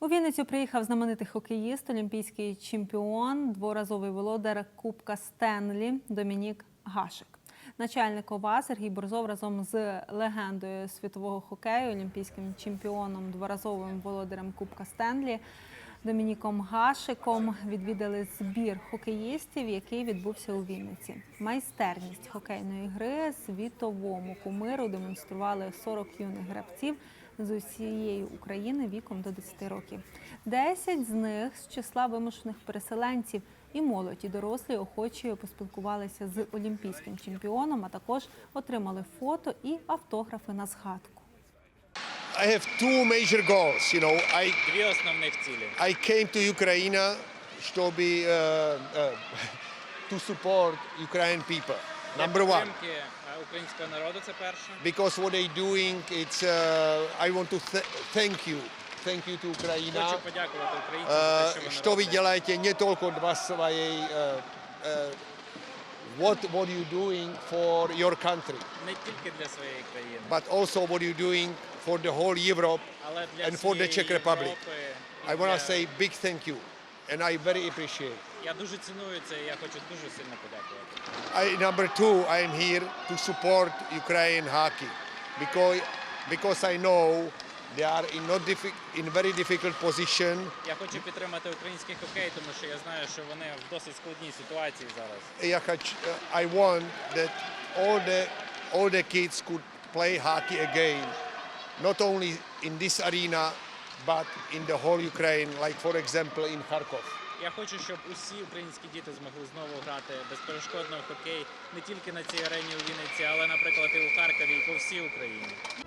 У Вінницю приїхав знаменитий хокеїст, олімпійський чемпіон, дворазовий володар Кубка Стенлі Домінік Гашик. Начальник ОВА Сергій Борзов разом з легендою світового хокею, олімпійським чемпіоном, дворазовим володарем Кубка Стенлі Домініком Гашиком відвідали збір хокеїстів, який відбувся у Вінниці. Майстерність хокейної гри світовому кумиру демонстрували 40 юних гравців з усієї України віком до 10 років. 10 з них з числа вимушених переселенців і молодь, і дорослі охочі поспілкувалися з олімпійським чемпіоном, а також отримали фото і автографи на згадку. I have two major goals. You know, I, Дві основних цілі. I came to Ukraine чтобы uh, uh, to support Ukrainian people. Для Number one, підтримки е, українського народу це перше. because what they doing, it's. Uh, I want to th- thank you, thank you to Ukraine. Хочу подякувати українцям за Uh, те, що что вони вы роблять. делаете не только для своей, uh, uh, what what you doing for your country, Не тільки для своєї країни, but also what you doing for the whole Europe. але для and for the всієї Czech Republic. Європи. і I want to для- say big thank you, and I very appreciate. Я дуже ціную це, і я хочу дуже сильно подякувати. I, number two, I am here to support Ukraine hockey because because I know they are in not in very difficult position. Я хочу підтримати український хокей, тому що я знаю, що вони в досить складній ситуації зараз. Я хоч- I want that all the all the kids could play hockey again, not only in this arena, but in the whole Ukraine, like for example in Kharkov. Я хочу, щоб усі українські діти змогли знову грати безперешкодно в хокей не тільки на цій арені у Вінниці, але, наприклад, і у Харкові, і по всій Україні.